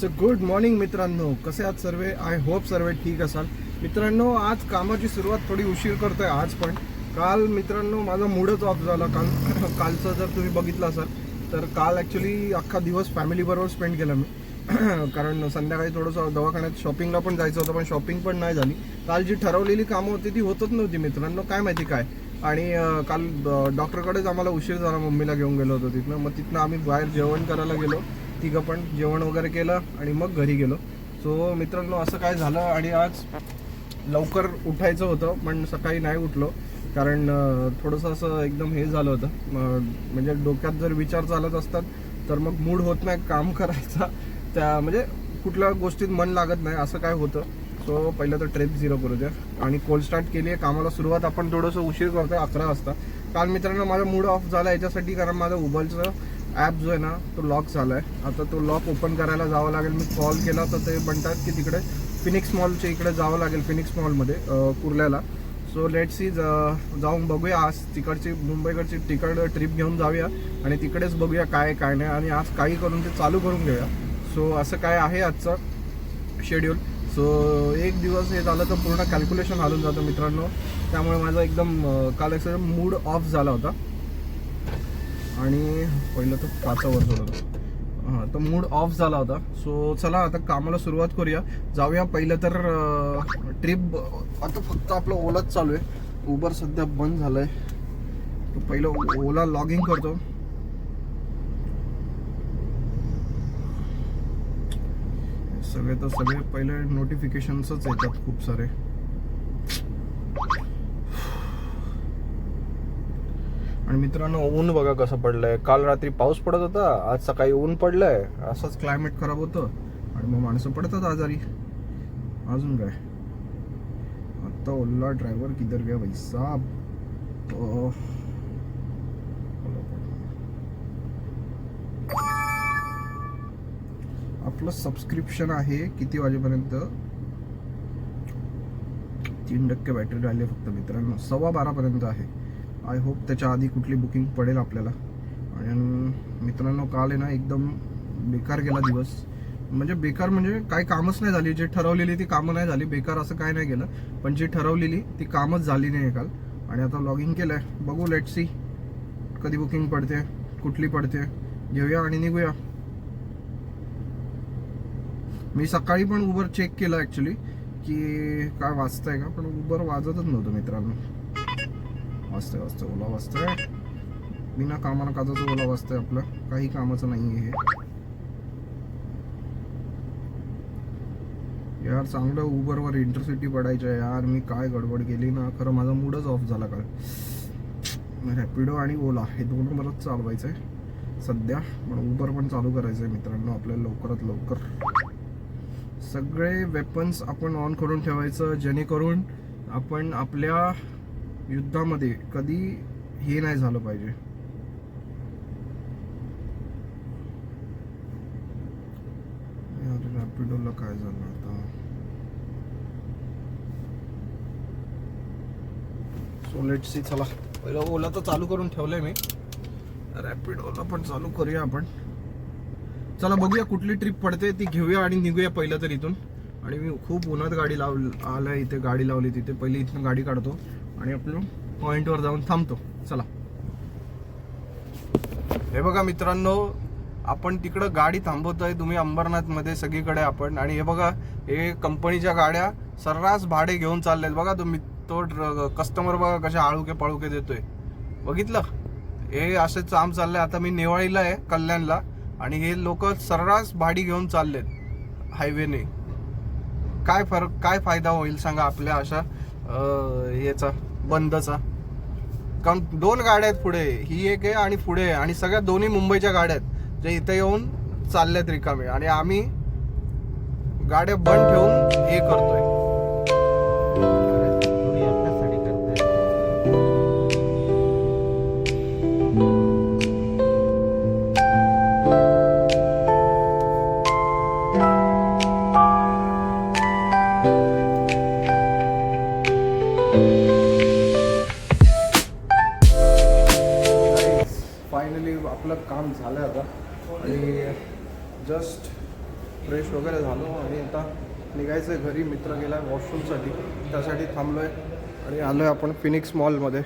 So good morning मित्रांनो. कसे आहात सर्व? आय होप सर्व ठीक असाल. मित्रांनो आज कामाची सुरुवात थोडी उशीर करतोय आज पण. काल मित्रांनो माझा मूडच ऑफ झाला. काल कालचं जर तुम्ही बघितलं असाल तर काल ॲक्च्युली अख्खा दिवस फॅमिलीबरोबर स्पेंड केला मी. कारण संध्याकाळी थोडंसं दवाखान्यात शॉपिंगला पण जायचं होतं पण शॉपिंग पण नाही झाली. काल जी ठरवलेली कामं होती ती होतच नव्हती मित्रांनो. काय माहिती काय? आणि काल डॉक्टरकडेच आम्हाला उशीर झाला. मम्मीला घेऊन गेलो होतो तिथनं. मग तिथनं आम्ही बाहेर जेवण करायला गेलो. तिघं पण जेवण वगैरे केलं आणि मग घरी गेलो. सो मित्रांनो असं काय झालं आणि आज लवकर उठायचं होतं पण सकाळी नाही उठलो. कारण थोडंसं असं एकदम हे झालं होतं. म्हणजे डोक्यात जर विचार चालत असतात तर मग मूड होत नाही काम करायचा. त्या म्हणजे कुठल्या गोष्टीत मन लागत नाही असं काय होतं. सो पहिलं तर ट्रेप झिरो करू द्या. आणि कोल्ड स्टार्ट केली आहे कामाला सुरुवात आपण थोडंसं उशीर करतोय अकरा वाजता. काल मित्रांनो माझा मूड ऑफ झाला याच्यासाठी कारण माझं उबलचं ॲप जो आहे ना तो लॉक झाला आहे आता तो लॉक ओपन करायला जावं लागेल. मी कॉल केला तर ते म्हणतात की तिकडे फिनिक्स मॉलच्या इकडे जावं लागेल फिनिक्स मॉलमध्ये कुर्ल्याला. सो लेट सी जाऊन बघूया आज तिकडची मुंबईकडची तिकड ट्रिप घेऊन जाऊया आणि तिकडेच बघूया काय काय नाही. आणि आज काही करून ते चालू करून घेऊया. सो असं काय आहे आजचं शेड्यूल सो एक दिवस हे झालं तर पूर्ण कॅल्क्युलेशन हालून जातं मित्रांनो. त्यामुळे माझा एकदम काल एक मूड ऑफ झाला होता. आणि पहिलं तर पाचावर होतं हां तर मूड ऑफ झाला होता. सो चला आता कामाला सुरुवात करूया. जाऊया पहिलं तर ट्रिप आता फक्त आपलं ओलाच चालू आहे. उबर सध्या बंद झालंय. तर पहिलं ओला लॉगिंग करतो. सगळे तर सगळे पहिले नोटिफिकेशन्सच येतात खूप सारे. आणि मित्रांनो ऊन बघा कसं पडलंय. काल रात्री पाऊस पडत होता आज सकाळी ऊन पडलंय. असंच क्लायमेट खराब होतं. आणि मग माणसं पडतात आजारी. अजून काय? आता ओला ड्रायव्हर किधर गया भाई आपलं सबस्क्रिप्शन आहे किती वाजेपर्यंत? तीन टक्के बॅटरी राहिली फक्त मित्रांनो. सव्वा बारापर्यंत आहे. आय होप त्याच्या आधी कुठली बुकिंग पडेल आपल्याला. आणि मित्रांनो काल आहे ना एकदम बेकार गेला दिवस. म्हणजे बेकार म्हणजे काही कामच नाही झाली. जे ठरवलेली ती कामं नाही झाली. बेकार असं काय नाही गेलं. पण जी ठरवलेली ती कामच झाली नाही काल. आणि आता लॉगिंग केलं आहे बघू लेट सी कधी बुकिंग पडते कुठली पडते. घेऊया आणि निघूया. मी सकाळी पण उबर चेक केलं ॲक्च्युली की काय वाचतंय का? पण उबर वाजतच नव्हतं मित्रांनो. वाजतंय वाजतं ओला वाजतं बिना कामाला काजाचं ओला वाजतंय आपलं. काही कामाचं नाही आहे हे. यार चांगलं उबरवर इंटरसिटी पडायचं यार. मी काय गडबड केली ना. खरं माझा मूडच ऑफ झाला काल. रॅपिडो आणि ओला हे दोन मलाच चालवायचं आहे. सध्या पण उबर पण चालू करायचं आहे मित्रांनो. आपल्याला लवकरात लवकर. सगळे वेपन्स आपण ऑन करून ठेवायचं. जेणेकरून आपण आपल्या युद्धामध्ये कधी हे नाही झालं पाहिजे. रॅपिडोला काय झालं आता? सो लेट सी चला. पहिलं ओला तर चालू करून ठेवलंय मी. रॅपिडोला पण चालू करूया आपण. चला बघूया कुठली ट्रिप पडते ती घेऊया आणि निघूया पहिलं तर इथून. आणि मी खूप उन्हात गाडी लाव आलं इथे गाडी लावली तिथे. पहिली इथून गाडी काढतो आणि आपलं पॉईंटवर जाऊन थांबतो. चला. हे बघा मित्रांनो आपण तिकडं गाडी थांबवतोय. तुम्ही अंबरनाथमध्ये सगळीकडे आपण. आणि हे बघा हे कंपनीच्या गाड्या सर्रास भाडे घेऊन चाललेत. बघा तुम्ही तो कस्टमर बघा कशा आळुके पळुके देतोय. बघितलं? हे असे काम चाललंय आता मी नेवाळीला आहे कल्याणला. आणि हे लोक सर्रास भाडी घेऊन चाललेत हायवेने. काय फरक काय फायदा होईल सांगा आपल्या अशा याचा बंदचा. कारण दोन गाड्या आहेत पुढे ही एक आहे आणि पुढे आहे. आणि सगळ्या दोन्ही मुंबईच्या गाड्या आहेत जे इथे येऊन चालल्यात रिकामे. आणि आम्ही गाड्या बंद ठेवून हे करतोय. निघायचं आहे घरी मित्र गेला वॉशरूमसाठी त्यासाठी थांबलो आहे आणि आलो आहे आपण फिनिक्स मॉलमध्ये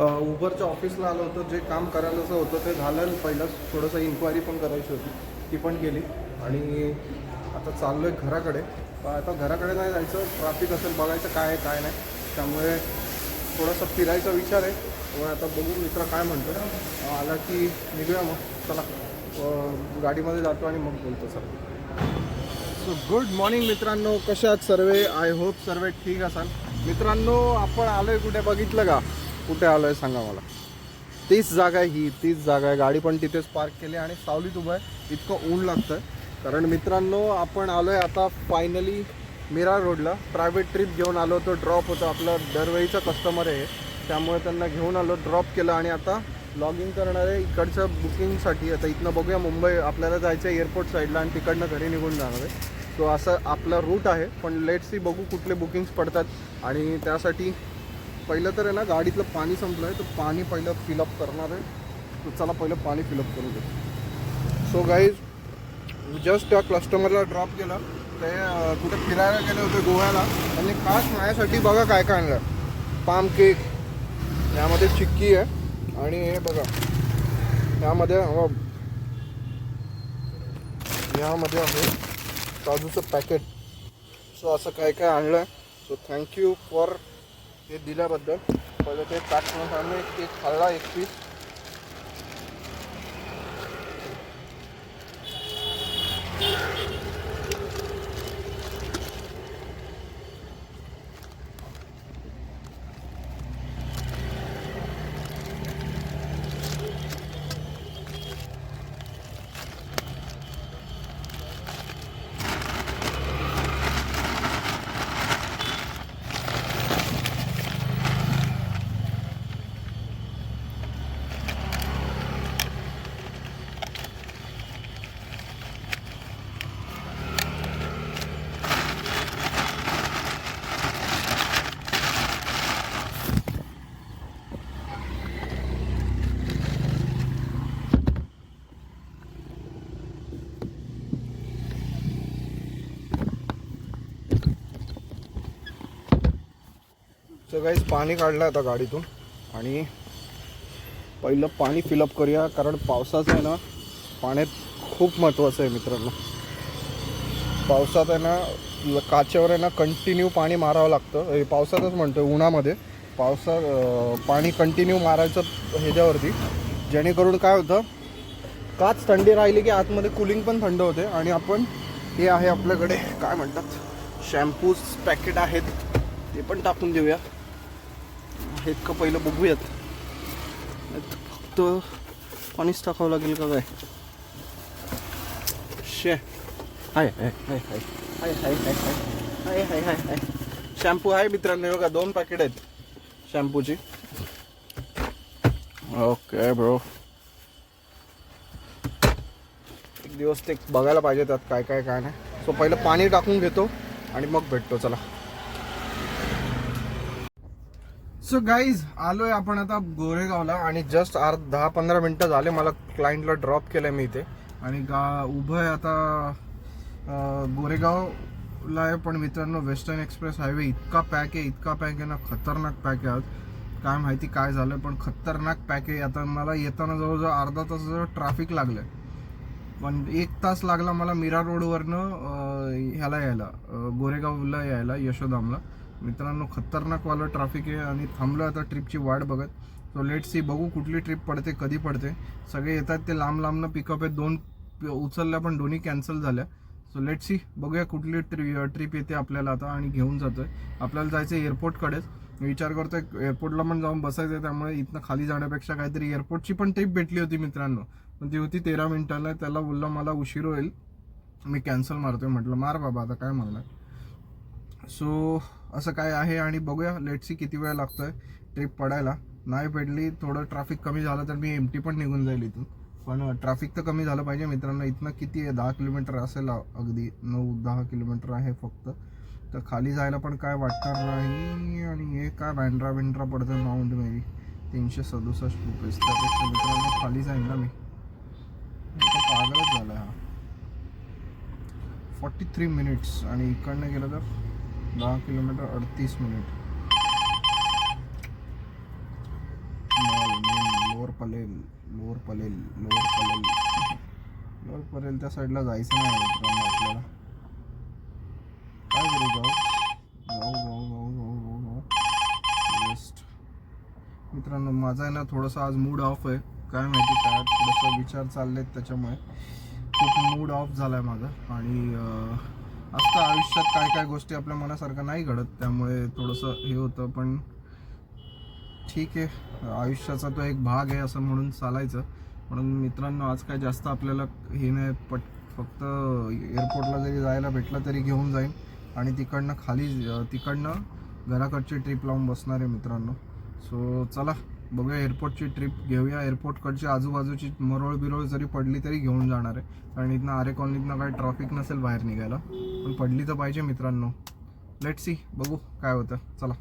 उबरच्या ऑफिसला आलो होतो. जे काम करायचं होतं ते झालं. पहिलं थोडंसं इन्क्वायरी पण करायची होती. ती पण केली. आणि आता चाललो आहे घराकडे आता घराकडे नाही जायचं. ट्रॅफिक असेल बघायचं काय आहे काय नाही. त्यामुळे थोडासा फिरायचा विचार आहे. त्यामुळे आता बघू मित्र काय म्हणतो आला की निघूया मग. चला. गाडीमध्ये जातो आणि मग बोलतो सर सो गुड मॉर्निंग मित्रांनो. कशा आहात सर्वे? आय होप सर्व ठीक असाल. मित्रांनो आपण आलोय कुठे? बघितलं का? कुठे आलोय सांगा मला. तीच जागा आहे ही तीच जागा आहे. गाडी पण तिथेच पार्क केली आणि सावलीत उभं आहे. इतकं ऊन लागतं आहे कारण मित्रांनो आपण आलो आहे आता फायनली मिरा रोडला प्रायव्हेट ट्रिप घेऊन आलो होतो. ड्रॉप होतं. आपलं दरवेळीचा कस्टमर आहे त्यामुळे त्यांना घेऊन आलो ड्रॉप केलं आणि आता लॉग इन करणार आहे इकडच्या बुकिंगसाठी आता इथनं बघूया. मुंबई आपल्याला जायचं आहे एअरपोर्ट साईडला आणि तिकडनं घरी निघून जाणार आहे. सो असं आपला रूट आहे पण लेट सी बघू कुठले बुकिंग्स पडतात. आणि त्यासाठी पहिलं तर आहे ना गाडीतलं पाणी संपलं आहे तर पाणी पहिलं फिलअप करणार आहे. तर चला पहिलं पाणी फिलअप करू दे सो गाईज जस्ट त्या कस्टमरला ड्रॉप केलं. ते कुठे फिरायला गेले होते गोव्याला. त्यांनी खास माझ्यासाठी बघा काय काय आणलं. पाम केक यामध्ये चिक्की आहे. आणि हे बघा यामध्ये यामध्ये आहे काजूचं पॅकेट सो असं काय काय आणलं? आहे सो थँक्यू फॉर हे दिल्याबद्दल. पहिलं ते पॅक म्हणून आम्ही एक खाल्ला एक पीस सो गाईज पाणी काढलं आता गाडीतून. आणि पहिलं पाणी फिलअप करूया कारण पावसाचं आहे ना पाण्यात खूप महत्त्वाचं आहे मित्रांनो. पावसात आहे ना ल- काचेवर आहे ना कंटिन्यू पाणी मारावं लागतं. हे पावसातच म्हणतो उन्हामध्ये. पावसात पाणी कंटिन्यू मारायचं ह्याच्यावरती. जेणेकरून काय होतं काच थंडी राहिली की आतमध्ये कुलिंग पण थंड होते. आणि आपण हे आहे आपल्याकडे काय म्हणतात शॅम्पूज पॅकेट आहेत ते पण टाकून देऊया. आहेत का पहिलं बघूयात. फक्त पाणीच टाकावं लागेल का काय? शे. हाय हाय हाय हाय. हाय हाय हाय हाय. हाय हाय शॅम्पू आहे मित्रांनो बघा दोन पॅकेट आहेत शॅम्पूची. ओके ब्रो एक दिवस ते बघायला पाहिजे त्यात काय काय काय नाही. सो पहिलं पाणी टाकून घेतो आणि मग भेटतो चला. सो गाईज आलोय आपण आता गोरेगावला आणि जस्ट अर्ध दहा पंधरा मिनटं झाले. मला क्लायंटला ड्रॉप केलंय मी इथे. आणि गा उभं आहे आता गोरेगावला आहे. पण मित्रांनो वेस्टर्न एक्सप्रेस हायवे इतका पॅक आहे इतका पॅक आहे ना खतरनाक पॅक आहे आज. काय माहिती काय झालं पण खतरनाक पॅक आहे. आता मला येताना जवळजवळ अर्धा तासाचं ट्रॅफिक आहे पण एक तास लागला मला मीरा रोडवरनं ह्याला यायला गोरेगावला यायला यशोधामला. मित्रांनो खतरनाकवालं ट्रॅफिक आहे आणि थांबलो आता ट्रिपची वाट बघत. सो लेट सी बघू कुठली ट्रिप पडते कधी पडते. सगळे येतात ते लांब लांबनं पिकअप आहेत. दोन प- उचलल्या पण दोन्ही कॅन्सल झाल्या. सो लेट सी बघूया कुठली ट्रि ट्रिप येते आपल्याला आता आणि घेऊन जातो आहे आपल्याला जायचं एअरपोर्टकडेच विचार विचार करतोय एअरपोर्टला पण जाऊन बसायचं आहे त्यामुळे इथनं खाली जाण्यापेक्षा काहीतरी एअरपोर्टची पण ट्रिप भेटली होती मित्रांनो. पण ती होती तेरा मिनिटाला त्याला बोललं मला उशीर होईल. मी कॅन्सल मारतोय म्हटलं मार बाबा आता काय म्हणणार सो असं काय आहे आणि बघूया. लेट सी किती वेळ लागतोय ट्रिप पडायला. नाही पडली थोडं ट्रॅफिक कमी झालं तर मी एम टी पण निघून जाईल इथून. पण ट्रॅफिक तर कमी झालं पाहिजे मित्रांनो. इथनं किती आहे? दहा किलोमीटर असेल अगदी. नऊ दहा किलोमीटर आहे फक्त. तर खाली जायला पण काय वाटणार नाही आणि हे काय बँड्रा बिंड्रा पडतं माउंट मेरी तीनशे सदुसष्ट रुपये. त्यापेक्षा मित्रांनो खाली जाईल ना मी. पागलच झालं हा. फॉर्टी थ्री मिनिट्स आणि इकडनं गेलं तर दहा किलोमीटर अडतीस minute. Lower Parel lower Parel lower Parel. Lower Parel त्या साईडला जायचं नाही मित्रांनो आपल्याला. काय करू जाऊ? जाऊ जाऊ जाऊ जाऊ जाऊ जाऊ. वेस्ट मित्रांनो माझा आहे ना थोडासा आज मूड ऑफ आहे. काय माहिती काय थोडंसं विचार चालले आहेत त्याच्यामुळे. खूप मूड ऑफ झाला आहे माझा आणि असतं आयुष्यात काय काय गोष्टी आपल्या मनासारखं नाही घडत त्यामुळे थोडंसं हे होतं पण ठीक आहे. आयुष्याचा तो एक भाग आहे असं म्हणून चालायचं. म्हणून मित्रांनो आज काय जास्त आपल्याला हे नाही पट फक्त एअरपोर्टला जरी जायला भेटलं तरी घेऊन जाईन. आणि तिकडनं खाली तिकडनं घराकडची ट्रिप लावून बसणार आहे मित्रांनो. सो चला. बघूया एअरपोर्टची ट्रिप घेऊया. एअरपोर्टकडची आजूबाजूची मरोळ बिरोळ जरी पडली तरी घेऊन जाणार आहे. कारण इथनं आरे कॉलनीतनं काही ट्रॉफिक नसेल बाहेर निघायला. पण पडली तर पाहिजे मित्रांनो. लेट सी बघू काय होतं. चला.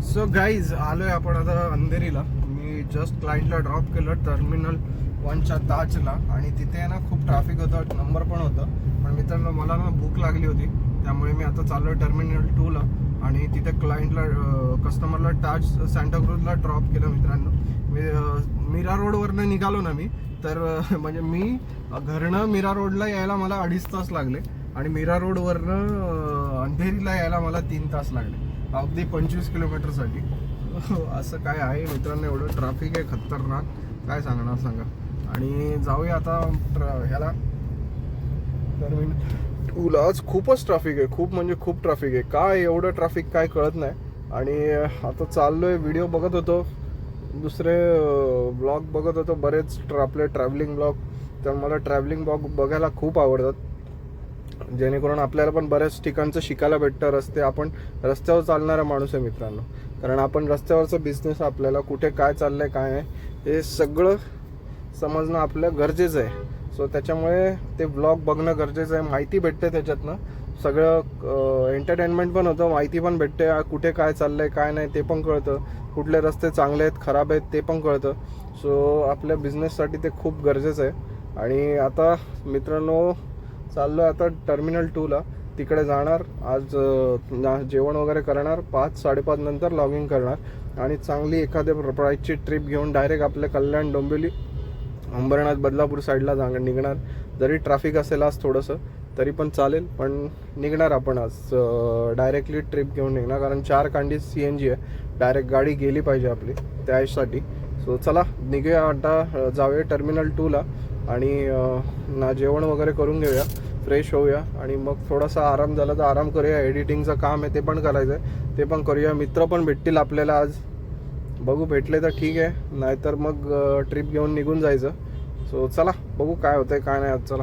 सो गाईज आलोय आपण आता अंधेरीला. मी जस्ट क्लायंटला ड्रॉप केलं टर्मिनल वनच्या ताजला. आणि तिथे आहे ना खूप ट्रॅफिक होतं. नंबर पण होतं. पण मित्रांनो मला ना भूक लागली होती. त्यामुळे मी आता चाललोय टर्मिनल टूला आणि तिथे क्लायंटला कस्टमरला ताज सँटाक्रूजला ड्रॉप केलं मित्रांनो. मी मीरा रोडवरनं निघालो ना मी तर म्हणजे मी घरनं मीरा रोडला यायला मला अडीच तास लागले. आणि मीरा रोडवरनं अंधेरीला यायला मला तीन तास लागले. अगदी पंचवीस किलोमीटरसाठी असं काय आहे मित्रांनो एवढं ट्रॅफिक आहे खतरनाक. काय सांगणार सांगा. आणि जाऊया आता ट्र- ह्याला. टर्मिनल तुला आज खूपच ट्रॅफिक आहे. खूप म्हणजे खूप ट्रॅफिक आहे. काय एवढं ट्रॅफिक काय कळत नाही. आणि आता चाललोय व्हिडिओ बघत होतो. दुसरे ब्लॉग बघत होतो. बरेच ट्र- आपले ट्रॅव्हलिंग ब्लॉग तर मला ट्रॅव्हलिंग ब्लॉग बघायला खूप आवडतात. जेणेकरून आपल्याला पण बऱ्याच ठिकाणचं शिकायला भेटतं. रस्ते आपण रस्त्यावर चालणारा माणूस आहे मित्रांनो. कारण आपण रस्त्यावरचं बिझनेस आपल्याला कुठे काय चाललंय काय आहे हे सगळं समजणं आपलं गरजेचं आहे. सो त्याच्यामुळे ते ब्लॉग बघणं गरजेचं आहे. माहिती भेटते त्याच्यातनं. सगळं एंटरटेनमेंट पण होतं. माहिती पण भेटते. कुठे काय चाललंय काय नाही ते पण कळतं. कुठले रस्ते चांगले आहेत खराब आहेत ते पण कळतं. सो आपल्या बिझनेससाठी ते खूप गरजेचं आहे. आणि आता मित्रांनो चाललो आता टर्मिनल टूला तिकडे जाणार. आज जेवण वगैरे करणार. पाच साडेपाच नंतर इन करणार. आणि चांगली एखाद्या प्राईजची ट्रिप घेऊन डायरेक्ट आपल्या कल्याण डोंबिवली अंबरनाथ बदलापूर साईडला जा निघणार. जरी ट्रॅफिक असेल आज थोडंसं तरी पण चालेल. पण निघणार आपण आज डायरेक्टली ट्रिप घेऊन निघणार. कारण चार कांडी सी एन जी आहे. डायरेक्ट गाडी गेली पाहिजे आपली त्यासाठी सो चला निघूया आता जाऊया टर्मिनल टूला आणि ना जेवण वगैरे करून घेऊया. फ्रेश होऊया. आणि मग थोडासा आराम झाला तर आराम करूया. एडिटिंगचं काम आहे ते पण करायचं आहे ते पण करूया. मित्र पण भेटतील आपल्याला आज. बघू भेटले तर ठीक आहे. नाहीतर मग ट्रिप घेऊन निघून जायचं. सो चला बघू काय होतंय काय नाही आज चला.